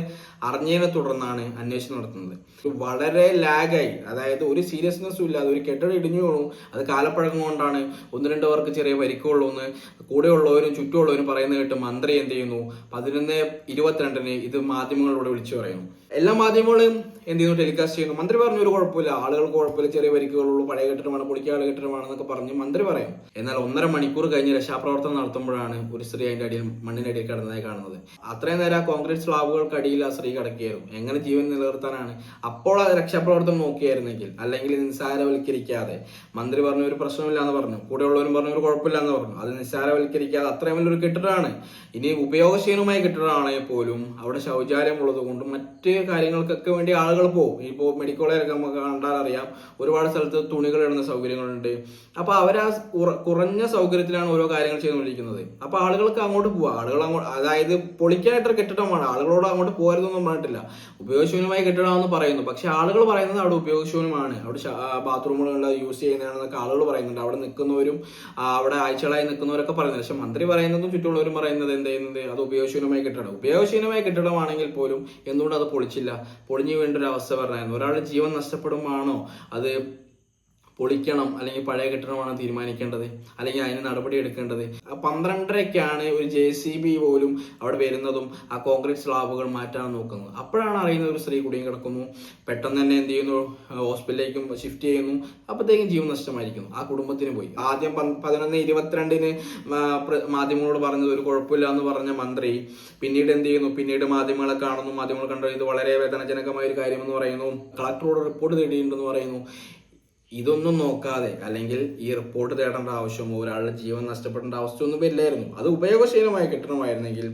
അറിഞ്ഞതിനെ തുടർന്നാണ് അന്വേഷണം നടത്തുന്നത്. വളരെ ലാഗായി അതായത് ഒരു സീരിയസ്നെസ്സും ഇല്ലാതെ ഒരു കെട്ടിടം ഇടിഞ്ഞു വീണു. അത് കാലപ്പഴക്കം കൊണ്ടാണ് ഒന്ന് രണ്ട് പേർക്ക് ചെറിയ പരിക്കുള്ളൂ എന്ന് കൂടെയുള്ളവരും ചുറ്റുമുള്ളവരും പറയുന്നത് കേട്ട് മന്ത്രി എന്ത് ചെയ്യുന്നു? പതിനൊന്ന് ഇരുപത്തിരണ്ടിന് ഇത് മാധ്യമങ്ങളോട് വിളിച്ചു പറയുന്നു. എല്ലാ മാധ്യമങ്ങളും എന്ത് ചെയ്യുന്നു? ടെലികാസ്റ്റ് ചെയ്യുന്നു. മന്ത്രി പറഞ്ഞു ഒരു കുഴപ്പമില്ല. ആളുകൾക്ക് കുഴപ്പമില്ല. ചെറിയ പരിക്കുകളുള്ളൂ പഴയ കെട്ടിടമാണ്. പൊളിക്കാനുള്ള കെട്ടിടമാണെന്നൊക്കെ പറഞ്ഞ് മന്ത്രി പറയും. എന്നാൽ ഒന്നര മണിക്കൂർ കഴിഞ്ഞ് രക്ഷാപ്രവർത്തനം നടത്തുമ്പോഴാണ് ഒരു സ്ത്രീ അതിന്റെ അടിയിൽ മണ്ണിനടിയിൽ കിടന്നതായി കാണുന്നത്. അത്രയും നേരം ആ കോൺക്രീറ്റ് സ്ലാബുകൾക്കടിയിൽ ആ സ്ത്രീ കിടക്കുകയായിരുന്നു. എങ്ങനെ ജീവൻ നിലനിർത്താനാണ്? അപ്പോൾ ആ രക്ഷാപ്രവർത്തനം നോക്കിയായിരുന്നെങ്കിൽ അല്ലെങ്കിൽ നിസ്സാരവൽക്കരിക്കാതെ. മന്ത്രി പറഞ്ഞു ഒരു പ്രശ്നമില്ല എന്ന് പറഞ്ഞു. കൂടെയുള്ളവരും പറഞ്ഞു ഒരു കുഴപ്പമില്ല എന്ന് പറഞ്ഞു. അത് നിസ്സാരവൽക്കരിക്കാതെ അത്രയും വലിയൊരു കെട്ടിടമാണ്. ഇനി ഉപയോഗശീലമായ കെട്ടിടമാണെങ്കിൽ പോലും അവിടെ ശൗചാലയം ഉള്ളത് കൊണ്ടും മറ്റ് കാര്യങ്ങൾക്കൊക്കെ വേണ്ടി ആളുകൾ പോകും. ഇപ്പോൾ മെഡിക്കൽ കോളേജൊക്കെ നമുക്ക് കണ്ടാൽ അറിയാം. ഒരുപാട് സ്ഥലത്ത് തുണികൾ ഇടുന്ന സൗകര്യങ്ങളുണ്ട്. അപ്പോൾ അവർ ആ കുറഞ്ഞ സൗകര്യത്തിലാണ് ഓരോ കാര്യങ്ങൾ ചെയ്തുകൊണ്ടിരിക്കുന്നത്. അപ്പോൾ ആളുകൾക്ക് അങ്ങോട്ട് പോവാ. ആളുകൾ അങ്ങോട്ട് അതായത് പൊളിക്കാനായിട്ടൊരു കെട്ടിടമാണ്. ആളുകളോട് അങ്ങോട്ട് പോകരുതെന്നും പറഞ്ഞിട്ടില്ല. ഉപയോഗശൂന്യമായ കെട്ടിടമാണെന്ന് പറയുന്നു. പക്ഷെ ആളുകൾ പറയുന്നത് അവിടെ ഉപയോഗശൂന്യമാണ്. അവിടെ ബാത്റൂമുകളുള്ള യൂസ് ചെയ്യുന്നതാണെന്നൊക്കെ ആളുകൾ പറയുന്നുണ്ട്. അവിടെ നിൽക്കുന്നവരും അവിടെ ആഴ്ചകളായി നിൽക്കുന്നവരൊക്കെ പറയുന്നത് പക്ഷെ മന്ത്രി പറയുന്നതും ചുറ്റുമുള്ളവരും പറയുന്നത് എന്ത് ചെയ്യുന്നത്? അത് ഉപയോഗശൂന്യമായ കെട്ടിടം ഉപയോഗശൂന്യമായ കെട്ടിടമാണെങ്കിൽ പോലും എന്തുകൊണ്ട് അത് പൊളിച്ചില്ല പൊളിഞ്ഞു അവസ്ഥ പറഞ്ഞായിരുന്നു. ഒരാളുടെ ജീവൻ നഷ്ടപ്പെടുമ്പോഴാണോ അത് പൊളിക്കണം അല്ലെങ്കിൽ പഴയ കെട്ടിടമാണ് തീരുമാനിക്കേണ്ടത് അല്ലെങ്കിൽ അതിന് നടപടി എടുക്കേണ്ടത്. പന്ത്രണ്ടരക്കാണ് ഒരു ജെ സി ബി പോലും അവിടെ വരുന്നതും ആ കോൺക്രീറ്റ് സ്ലാബുകൾ മാറ്റാൻ നോക്കുന്നത്. അപ്പോഴാണ് അറിയുന്നത് ഒരു സ്ത്രീ കുടിയും കിടക്കുന്നു പെട്ടെന്ന് തന്നെ എന്ത് ചെയ്യുന്നു ഹോസ്പിറ്റലിലേക്കും ഷിഫ്റ്റ് ചെയ്യുന്നു അപ്പോഴത്തേക്കും ജീവൻ നഷ്ടമായിരിക്കുന്നു. ആ കുടുംബത്തിന് പോയി. ആദ്യം പതിനൊന്ന് ഇരുപത്തിരണ്ടിന് മാധ്യമങ്ങളോട് പറഞ്ഞത് ഒരു കുഴപ്പമില്ല എന്ന് പറഞ്ഞ മന്ത്രി പിന്നീട് എന്ത് ചെയ്യുന്നു? പിന്നീട് മാധ്യമങ്ങളെ കാണുന്നു. മാധ്യമങ്ങൾ കണ്ടു ഇത് വളരെ വേദനാജനകമായ ഒരു കാര്യമെന്ന് പറയുന്നു. കളക്ടറോട് റിപ്പോർട്ട് തേടിയിട്ടുണ്ടെന്ന് പറയുന്നു. ഇതൊന്നും നോക്കാതെ അല്ലെങ്കിൽ ഈ റിപ്പോർട്ട് തേടേണ്ട ആവശ്യമോ ഒരാളുടെ ജീവൻ നഷ്ടപ്പെടേണ്ട അവസ്ഥയൊന്നും വരില്ലായിരുന്നു അത് ഉപയോഗശീലമായി കിട്ടണമായിരുന്നെങ്കിൽ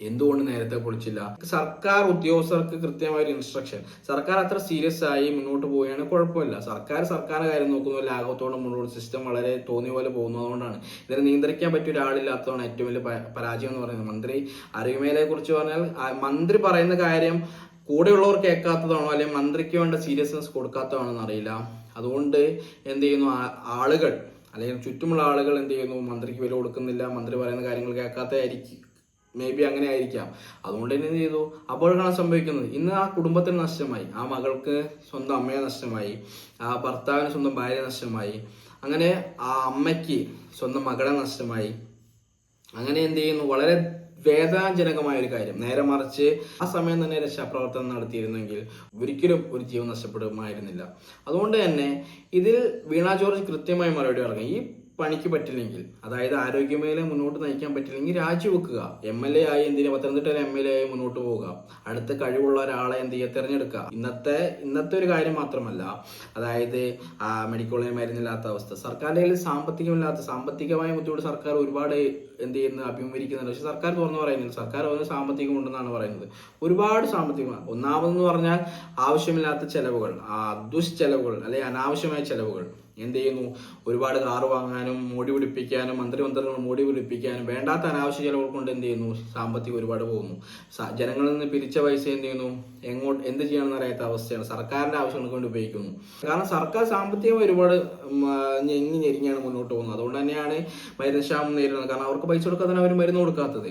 എന്തുകൊണ്ട് നേരത്തെ പൊളിച്ചില്ല സർക്കാർ ഉദ്യോഗസ്ഥർക്ക് കൃത്യമായ ഒരു ഇൻസ്ട്രക്ഷൻ സർക്കാർ അത്ര സീരിയസ് ആയി മുന്നോട്ട് പോവുകയാണ് കുഴപ്പമില്ല. സർക്കാർ സർക്കാർ കാര്യം നോക്കുന്ന ലാഘവത്തോടെ മുന്നോട്ട് സിസ്റ്റം വളരെ തോന്നിയ പോലെ പോകുന്നതുകൊണ്ടാണ് ഇതിനെ നിയന്ത്രിക്കാൻ പറ്റിയ ഒരാളില്ലാത്തതാണ് ഏറ്റവും വലിയ പരാജയം എന്ന് പറയുന്നത്. മന്ത്രി അറിയുമേലെ കുറിച്ച് പറഞ്ഞാൽ മന്ത്രി പറയുന്ന കാര്യം കൂടെയുള്ളവർ കേൾക്കാത്തതാണോ അല്ലെങ്കിൽ മന്ത്രിക്ക് വേണ്ട സീരിയസ്നെസ് കൊടുക്കാത്തതാണോ എന്നറിയില്ല അതുകൊണ്ട് എന്ത് ചെയ്യുന്നു? ആളുകൾ അല്ലെങ്കിൽ ചുറ്റുമുള്ള ആളുകൾ എന്ത് ചെയ്യുന്നു? മന്ത്രിക്ക് വില കൊടുക്കുന്നില്ല മന്ത്രി പറയുന്ന കാര്യങ്ങൾ കേൾക്കാത്തതായിരിക്കും. മേ ബി അങ്ങനെ ആയിരിക്കാം. അതുകൊണ്ട് തന്നെ എന്ത് ചെയ്തു? അപ്പോഴാണ് സംഭവിക്കുന്നത്. ഇന്ന് ആ കുടുംബത്തിന് നഷ്ടമായി. ആ മകൾക്ക് സ്വന്തം അമ്മയെ നഷ്ടമായി. ആ ഭർത്താവിന് സ്വന്തം ഭാര്യ നഷ്ടമായി. അങ്ങനെ ആ അമ്മയ്ക്ക് സ്വന്തം മകളെ നഷ്ടമായി. അങ്ങനെ എന്ത് ചെയ്യുന്നു? വളരെ വേദനാജനകമായ ഒരു കാര്യം. നേരെ മറിച്ച് ആ സമയം തന്നെ രക്ഷാപ്രവർത്തനം നടത്തിയിരുന്നെങ്കിൽ ഒരിക്കലും ഒരു ജീവൻ നഷ്ടപ്പെടുമായിരുന്നില്ല. അതുകൊണ്ട് തന്നെ ഇതിൽ വീണ ജോർജ് കൃത്യമായി മറുപടി പറഞ്ഞു. ഈ പണിക്ക് പറ്റില്ലെങ്കിൽ അതായത് ആരോഗ്യമേഖല മുന്നോട്ട് നയിക്കാൻ പറ്റില്ലെങ്കിൽ രാജിവെക്കുക എം എൽ എ ആയി എന്തിനാ? പത്തനംതിട്ട എം എൽ എ ആയി മുന്നോട്ട് പോവുക. അടുത്ത കഴിവുള്ള ഒരാളെ എന്ത് ചെയ്യുക? തിരഞ്ഞെടുക്കുക. ഇന്നത്തെ ഇന്നത്തെ ഒരു കാര്യം മാത്രമല്ല അതായത് മെഡിക്കൽ മരുന്നില്ലാത്ത അവസ്ഥ. സർക്കാരിന്റെ കയ്യിൽ സാമ്പത്തികമില്ലാത്ത സാമ്പത്തികമായ ബുദ്ധിമുട്ട് സർക്കാർ ഒരുപാട് എന്ത് ചെയ്യുന്നു അഭിമുഖീകരിക്കുന്നുണ്ട്. പക്ഷെ സർക്കാർ തുറന്നു പറയുന്നില്ല. സർക്കാർ അതിന് സാമ്പത്തികം ഉണ്ടെന്നാണ് പറയുന്നത്. ഒരുപാട് സാമ്പത്തികമാണ് ഒന്നാമതെന്ന് പറഞ്ഞാൽ ആവശ്യമില്ലാത്ത ചെലവുകൾ ദുഷ്ചെലവുകൾ അല്ലെങ്കിൽ അനാവശ്യമായ ചെലവുകൾ. എന്ത് ചെയ്യുന്നു ഒരുപാട് കാറ് വാങ്ങാനും മോടി പിടിപ്പിക്കാനും മന്ത്രിമന്ത്രങ്ങൾ മോടി പിടിപ്പിക്കാനും വേണ്ടാത്ത അനാവശ്യ ചിലവ് കൊണ്ട് എന്ത് ചെയ്യുന്നു? സാമ്പത്തികം ഒരുപാട് പോകുന്നു. ജനങ്ങളിൽ നിന്ന് പിരിച്ച പൈസ എന്ത് ചെയ്യുന്നു? എങ്ങോട്ട് എന്ത് ചെയ്യണമെന്ന് അറിയാത്ത അവസ്ഥയാണ് സർക്കാരിന്റെ ആവശ്യങ്ങൾക്ക് വേണ്ടി ഉപയോഗിക്കുന്നു. കാരണം സർക്കാർ സാമ്പത്തികം ഒരുപാട് ഞെങ്ങി ഞെരിഞ്ഞാണ് മുന്നോട്ട് പോകുന്നത്. അതുകൊണ്ട് തന്നെയാണ് മരുന്ന് ക്ഷാമം നേരിടുന്നത്. കാരണം അവർക്ക് പൈസ കൊടുക്കാതെ അവർ മരുന്ന് കൊടുക്കാത്തത്.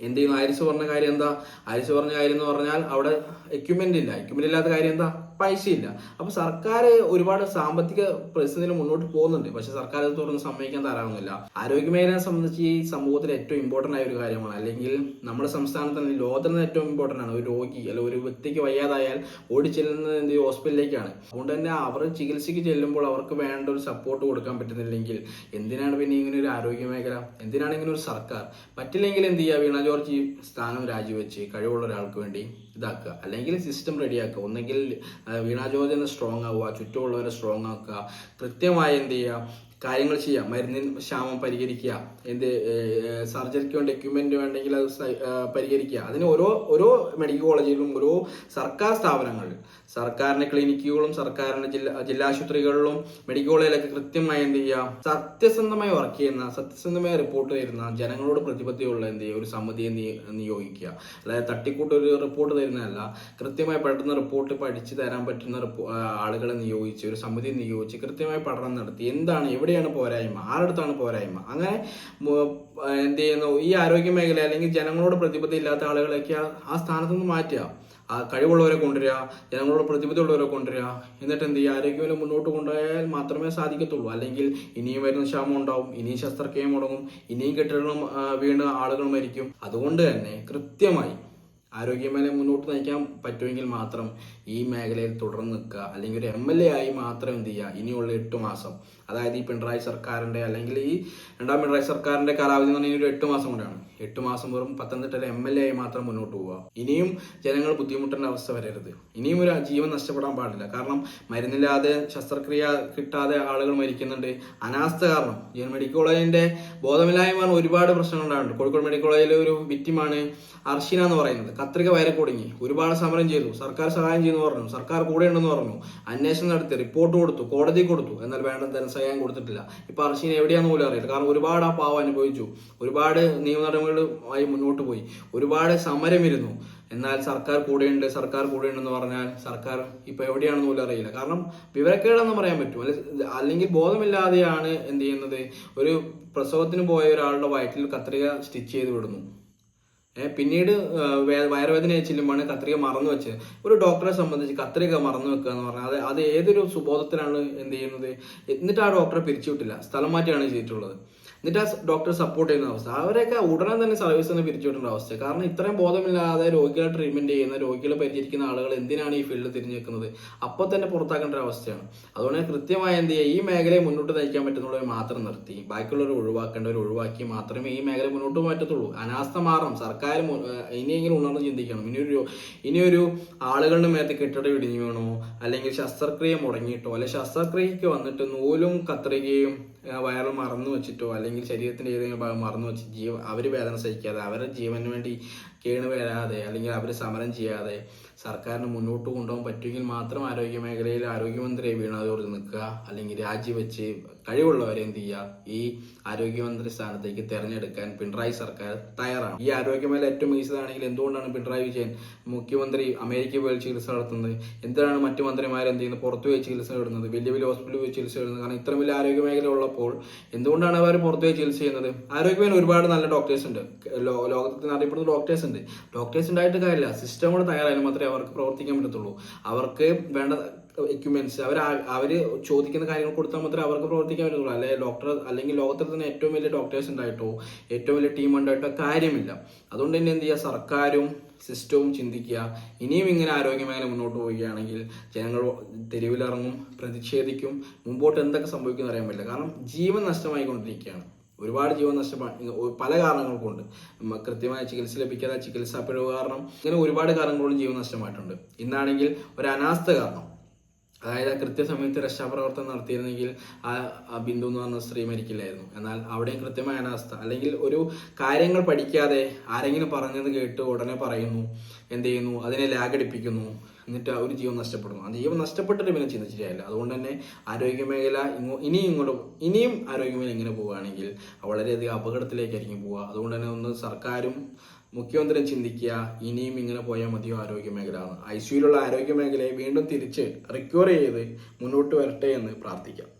എന്ത് ചെയ്യുന്നു? ആരിസ് പറഞ്ഞ കാര്യം എന്താ? ആരിസ് പറഞ്ഞ കാര്യം എന്ന് പറഞ്ഞാൽ അവിടെ എക്യുപ്മെന്റ് ഇല്ല. എക്യുപ്മെന്റ് ഇല്ലാത്ത കാര്യം എന്താ? പൈസ ഇല്ല അപ്പൊ സർക്കാർ ഒരുപാട് സാമ്പത്തിക പ്രതിസന്ധിയിൽ മുന്നോട്ട് പോകുന്നുണ്ട്. പക്ഷെ സർക്കാർ അത് തുറന്ന് സമ്മതിക്കാൻ തരാവുന്നില്ല ആരോഗ്യ മേഖലയെ സംബന്ധിച്ച് ഈ സമൂഹത്തിൽ ഏറ്റവും ഇമ്പോർട്ടന്റ് ആയ ഒരു കാര്യമാണ്. അല്ലെങ്കിൽ നമ്മുടെ സംസ്ഥാനത്ത് തന്നെ ലോകത്തിൽ തന്നെ ഏറ്റവും ഇമ്പോർട്ടന്റ് ആണ്. ഒരു രോഗി അല്ലെങ്കിൽ ഒരു വ്യക്തിക്ക് വയ്യാതായാൽ ഓടി ചെല്ലുന്നത് എന്ത് ഹോസ്പിറ്റലിലേക്കാണ്. അതുകൊണ്ട് തന്നെ അവർ ചികിത്സയ്ക്ക് ചെല്ലുമ്പോൾ അവർക്ക് വേണ്ട ഒരു സപ്പോർട്ട് കൊടുക്കാൻ പറ്റുന്നില്ലെങ്കിൽ എന്തിനാണ് പിന്നെ ഇങ്ങനെ ഒരു ആരോഗ്യമേഖല എന്തിനാണ് ഇങ്ങനെ ഒരു സർക്കാർ? പറ്റില്ലെങ്കിൽ എന്ത് ചെയ്യുക? വീണ ജോർജ് സ്ഥാനം രാജിവെച്ച് കഴിവുള്ള ഒരാൾക്ക് വേണ്ടി ഇതാക്കുക. അല്ലെങ്കിൽ സിസ്റ്റം റെഡിയാക്കുക ഒന്നെങ്കിൽ ആ, വീണ ജോർജ് എന്ന സ്ട്രോങ് ആവുക ചുറ്റുമുള്ളവരെ സ്ട്രോങ് ആക്കുക. കൃത്യമായി എന്ത് ചെയ്യുക? കാര്യങ്ങൾ ചെയ്യാം മരുന്നിന് ക്ഷാമം പരിഹരിക്കുക. എന്ത് സർജറിക്ക് വേണ്ട എക്യുപ്മെന്റ് വേണ്ടെങ്കിൽ അത് പരിഹരിക്കുക. അതിന് ഓരോ ഓരോ മെഡിക്കൽ കോളേജിലും ഓരോ സർക്കാർ സ്ഥാപനങ്ങളിൽ സർക്കാരിന്റെ ക്ലിനിക്കുകളും സർക്കാരിന്റെ ജില്ലാ ജില്ലാ ആശുപത്രികളിലും മെഡിക്കൽ കോളേജിലൊക്കെ കൃത്യമായി എന്ത് ചെയ്യുക സത്യസന്ധമായി വർക്ക് ചെയ്യുന്ന സത്യസന്ധമായി റിപ്പോർട്ട് തരുന്ന ജനങ്ങളോട് പ്രതിബദ്ധതയുള്ള എന്ത് ചെയ്യുക ഒരു സമിതിയെ നിയോഗിക്കുക. അതായത് തട്ടിക്കൂട്ട് ഒരു റിപ്പോർട്ട് തരുന്നതല്ല. കൃത്യമായി പെട്ടെന്ന് റിപ്പോർട്ട് പഠിച്ചു തരാൻ പറ്റുന്ന ആളുകളെ നിയോഗിച്ച് ഒരു സമിതി നിയോഗിച്ച് കൃത്യമായി പഠനം നടത്തി. എന്താണ് എവിടെയാണ് പോരായ്മ? ആരടുത്താണ് പോരായ്മ? അങ്ങനെ എന്ത് ചെയ്യുന്നു? ഈ ആരോഗ്യ മേഖല അല്ലെങ്കിൽ ജനങ്ങളോട് പ്രതിബദ്ധത ഇല്ലാത്ത ആളുകളൊക്കെ ആ- ആ സ്ഥാനത്ത് നിന്ന് മാറ്റുക. ആ കഴിവുള്ളവരെ കൊണ്ടുവരിക ജനങ്ങളോട് പ്രതിബദ്ധമുള്ളവരെ കൊണ്ടുവരിക. എന്നിട്ട് എന്ത് ചെയ്യുക? ആരോഗ്യമേഖല മുന്നോട്ട് കൊണ്ടുപോയാൽ മാത്രമേ സാധിക്കത്തുള്ളൂ. അല്ലെങ്കിൽ ഇനിയും വരുന്ന ക്ഷാമം ഉണ്ടാവും ഇനിയും ശസ്ത്രക്രിയ മുടങ്ങും ഇനിയും കെട്ടിടങ്ങളും വീണ് ആളുകൾ മരിക്കും. അതുകൊണ്ട് തന്നെ കൃത്യമായി ആരോഗ്യമേഖല മുന്നോട്ട് നയിക്കാൻ പറ്റുമെങ്കിൽ മാത്രം ഈ മേഖലയിൽ തുടർന്ന് നിൽക്കുക. അല്ലെങ്കിൽ ഒരു എം എൽ എ ആയി മാത്രം എന്ത് ചെയ്യുക? ഇനിയുള്ള എട്ട് മാസം അതായത് ഈ പിണറായി സർക്കാരിന്റെ അല്ലെങ്കിൽ ഈ രണ്ടാം പിണറായി സർക്കാരിന്റെ കാലാവധി എന്ന് പറഞ്ഞാൽ ഒരു എട്ട് മാസം കൂടെയാണ്. എട്ട് മാസം വെറും പത്തനംതിട്ടയിലെ എം എൽ എ ആയി മാത്രം മുന്നോട്ട് പോവുക. ഇനിയും ജനങ്ങൾ ബുദ്ധിമുട്ടേണ്ട അവസ്ഥ വരരുത്. ഇനിയും ഒരു ജീവൻ നഷ്ടപ്പെടാൻ പാടില്ല. കാരണം മരുന്നില്ലാതെ ശസ്ത്രക്രിയ കിട്ടാതെ ആളുകൾ മരിക്കുന്നുണ്ട്. അനാസ്ഥ കാരണം. മെഡിക്കൽ കോളേജിന്റെ ബോധമില്ലായ്മ ഒരുപാട് പ്രശ്നങ്ങൾ ഉണ്ടായിട്ടുണ്ട്. കോഴിക്കോട് മെഡിക്കൽ കോളേജിലെ ഒരു വിറ്റിമാണ് അർഷിന എന്ന് പറയുന്നത്. കത്രിക വയറെ ഒരുപാട് സമരം ചെയ്തു. സർക്കാർ സഹായം ചെയ്യുന്നു പറഞ്ഞു. സർക്കാർ കൂടെ ഉണ്ടെന്ന് പറഞ്ഞു. അന്വേഷണം നടത്തി റിപ്പോർട്ട് കൊടുത്തു കോടതി കൊടുത്തു. എന്നാൽ വേണ്ട ധനസഹായം കൊടുത്തിട്ടില്ല. ഇപ്പൊ അർഷീൻ എവിടെയാന്ന് പോലും അറിയില്ല. കാരണം ഒരുപാട് ആ പാവം അനുഭവിച്ചു. ഒരുപാട് നിയമ നടപടികളുമായി മുന്നോട്ട് പോയി. ഒരുപാട് സമരമിരുന്നു എന്നാൽ സർക്കാർ കൂടെയുണ്ട് സർക്കാർ കൂടെയുണ്ടെന്ന് പറഞ്ഞാൽ സർക്കാർ ഇപ്പൊ എവിടെയാണെന്ന് പോലും അറിയില്ല. കാരണം വിവരക്കേടെന്ന് പറയാൻ പറ്റും. അല്ലെ- അല്ലെങ്കിൽ ബോധമില്ലാതെയാണ് എന്ത് ചെയ്യുന്നത്? ഒരു പ്രസവത്തിന് പോയ ഒരാളുടെ വയറ്റിൽ കത്രിക സ്റ്റിച്ച് ചെയ്ത് വിടുന്നു. പിന്നീട് വയറുവേദന ചെല്ലുമ്പോൾ കത്രിക മറന്നു വെച്ച്. ഒരു ഡോക്ടറെ സംബന്ധിച്ച് കത്രിക മറന്നു വെക്കുക എന്ന് പറഞ്ഞാൽ അത് അത് ഏതൊരു സുബോധത്തിലാണ് എന്ത് ചെയ്യുന്നത്? എന്നിട്ട് ആ ഡോക്ടറെ പിരിച്ചുവിട്ടില്ല. സ്ഥലം മാറ്റിയാണ് ചെയ്തിട്ടുള്ളത്. എന്നിട്ട് ആ ഡോക്ടർ സപ്പോർട്ട് ചെയ്യുന്ന അവസ്ഥ. അവരൊക്കെ ഉടനെ തന്നെ സർവീസ് നിന്ന് പിരിച്ചുവിടേണ്ട അവസ്ഥ. കാരണം ഇത്രയും ബോധമില്ലാതെ രോഗികളെ ട്രീറ്റ്മെന്റ് ചെയ്യുന്ന രോഗികളെ പരിചരിക്കുന്ന ആളുകൾ എന്തിനാണ് ഈ ഫീൽഡിൽ തിരിഞ്ഞു നിൽക്കുന്നത് അപ്പോൾ തന്നെ പുറത്താക്കേണ്ട ഒരു അവസ്ഥയാണ്. അതുകൊണ്ട് കൃത്യമായി എന്ത് ചെയ്യുക ഈ മേഖലയെ മുന്നോട്ട് നയിക്കാൻ പറ്റുന്നുള്ളവർ മാത്രം നിർത്തി. ബാക്കിയുള്ളവർ ഒഴിവാക്കേണ്ടവർ ഒഴിവാക്കി മാത്രമേ ഈ മേഖല മുന്നോട്ട് പറ്റത്തുള്ളൂ അനാസ്ഥ മാറണം. സർക്കാർ ഇനിയെങ്കിലും ഉണർന്ന് ചിന്തിക്കണം. ഇനിയൊരു ഇനിയൊരു ആളുകളുടെ മേത്ത് കെട്ടിട ഇടിഞ്ഞു വേണോ? അല്ലെങ്കിൽ ശസ്ത്രക്രിയ മുടങ്ങിയിട്ടോ? അല്ലെങ്കിൽ ശസ്ത്രക്രിയക്ക് വന്നിട്ട് നൂലും കത്രികയും വയറും മറന്നു വെച്ചിട്ടോ അല്ലെങ്കിൽ ശരീരത്തിന്റെ ഏതെങ്കിലും ഭാഗം മറന്നു വെച്ച് ജീവ അവർ വേദന സഹിക്കാതെ അവരുടെ ജീവന് വേണ്ടി കേണു വരാതെ അല്ലെങ്കിൽ അവർ സമരം ചെയ്യാതെ സർക്കാരിന് മുന്നോട്ട് കൊണ്ടുപോകാൻ പറ്റുമെങ്കിൽ മാത്രം ആരോഗ്യ മേഖലയിൽ ആരോഗ്യമന്ത്രി വീണ ജോർജ് നിൽക്കുക. അല്ലെങ്കിൽ രാജിവെച്ച് കഴിവുള്ളവരെ എന്ത് ചെയ്യുക? ഈ ആരോഗ്യമന്ത്രി സ്ഥാനത്തേക്ക് തെരഞ്ഞെടുക്കാൻ പിണറായി സർക്കാർ തയ്യാറാണ്. ഈ ആരോഗ്യമേഖല ഏറ്റവും മികച്ചതാണെങ്കിൽ എന്തുകൊണ്ടാണ് പിണറായി വിജയൻ മുഖ്യമന്ത്രി അമേരിക്കയിൽ പോയി ചികിത്സ നടത്തുന്നത്? എന്തിനാണ് മറ്റു മന്ത്രിമാർ എന്ത് ചെയ്യുന്നത്? പുറത്തു പോയി ചികിത്സ ഇടുന്നത് വലിയ വലിയ ഹോസ്പിറ്റലിൽ പോയി ചികിത്സ ഇടുന്നത് കാരണം ഇത്രയും വലിയ ആരോഗ്യ മേഖല ഉള്ളപ്പോൾ എന്തുകൊണ്ടാണ് അവർ പുറത്തു പോയി ചികിത്സ ചെയ്യുന്നത്? ആരോഗ്യമേഖല ഒരുപാട് നല്ല ഡോക്ടേഴ്സ് ഉണ്ട്. ലോകത്തിൽ അറിയപ്പെടുന്ന ഡോക്ടേഴ്സ് ഉണ്ട്. ഡോക്ടേഴ്സ് ഉണ്ടായിട്ട് കാര്യമില്ല. സിസ്റ്റം കൂടെ തയ്യാറായാലും മാത്രമേ അവർക്ക് പ്രവർത്തിക്കാൻ പറ്റത്തുള്ളൂ. അവർക്ക് വേണ്ട എക്യുപ്മെന്റ്സ് അവർ അവർ ചോദിക്കുന്ന കാര്യങ്ങൾ കൊടുത്താൽ മാത്രമേ അവർക്ക് പ്രവർത്തിക്കാൻ പറ്റത്തുള്ളൂ. അല്ലെ ഡോക്ടർ അല്ലെങ്കിൽ ലോകത്തിൽ തന്നെ ഏറ്റവും വലിയ ഡോക്ടേഴ്സ് ഉണ്ടായിട്ടോ ഏറ്റവും വലിയ ടീം ഉണ്ടായിട്ടോ കാര്യമില്ല. അതുകൊണ്ട് തന്നെ എന്ത് ചെയ്യുക? സർക്കാരും സിസ്റ്റവും ചിന്തിക്കുക. ഇനിയും ഇങ്ങനെ ആരോഗ്യമേഖല മുന്നോട്ട് പോവുകയാണെങ്കിൽ ജനങ്ങൾ തെരുവിലിറങ്ങും പ്രതിഷേധിക്കും മുമ്പോട്ട് എന്തൊക്കെ സംഭവിക്കുമെന്ന് അറിയാൻ പറ്റില്ല. കാരണം ജീവൻ നഷ്ടമായിക്കൊണ്ടിരിക്കുകയാണ്. ഒരുപാട് ജീവൻ നഷ്ടമാണ്. പല കാരണങ്ങൾ കൊണ്ട് കൃത്യമായ ചികിത്സ ലഭിക്കാതെ ചികിത്സാ പിഴവ് കാരണം ഇങ്ങനെ ഒരുപാട് കാരണങ്ങളും ജീവൻ നഷ്ടമായിട്ടുണ്ട്. ഇന്നാണെങ്കിൽ ഒരു അനാസ്ഥ കാരണം. അതായത് ആ കൃത്യസമയത്ത് രക്ഷാപ്രവർത്തനം നടത്തിയിരുന്നെങ്കിൽ ആ ബിന്ദു എന്ന് പറഞ്ഞ സ്ത്രീ മരിക്കില്ലായിരുന്നു. എന്നാൽ അവിടെയും കൃത്യമായ അനാസ്ഥ. അല്ലെങ്കിൽ ഒരു കാര്യങ്ങൾ പഠിക്കാതെ ആരെങ്കിലും പറഞ്ഞത് കേട്ട് ഉടനെ പറയുന്നു എന്ത് ചെയ്യുന്നു? അതിനെ ലാഗടിപ്പിക്കുന്നു. എന്നിട്ട് ആ ഒരു ജീവൻ നഷ്ടപ്പെടുന്നു. ആ ജീവൻ നഷ്ടപ്പെട്ടിട്ട് പിന്നെ ചിന്തിച്ചിട്ടില്ല അതുകൊണ്ട് തന്നെ ആരോഗ്യമേഖല ഇങ്ങോ ഇനിയും ഇങ്ങോട്ട് ഇനിയും ആരോഗ്യമേഖല ഇങ്ങനെ പോവുകയാണെങ്കിൽ വളരെയധികം അപകടത്തിലേക്കായിരിക്കും പോവുക. അതുകൊണ്ട് തന്നെ ഒന്ന് സർക്കാരും മുഖ്യമന്ത്രിയും ചിന്തിക്കുക ഇനിയും ഇങ്ങനെ പോയാൽ മതിയോ ആരോഗ്യ മേഖല ഐ സിയിലുള്ള ആരോഗ്യ മേഖലയെ വീണ്ടും തിരിച്ച് റിക്കവർ ചെയ്ത് മുന്നോട്ട് വരട്ടെ എന്ന് പ്രാർത്ഥിക്കാം.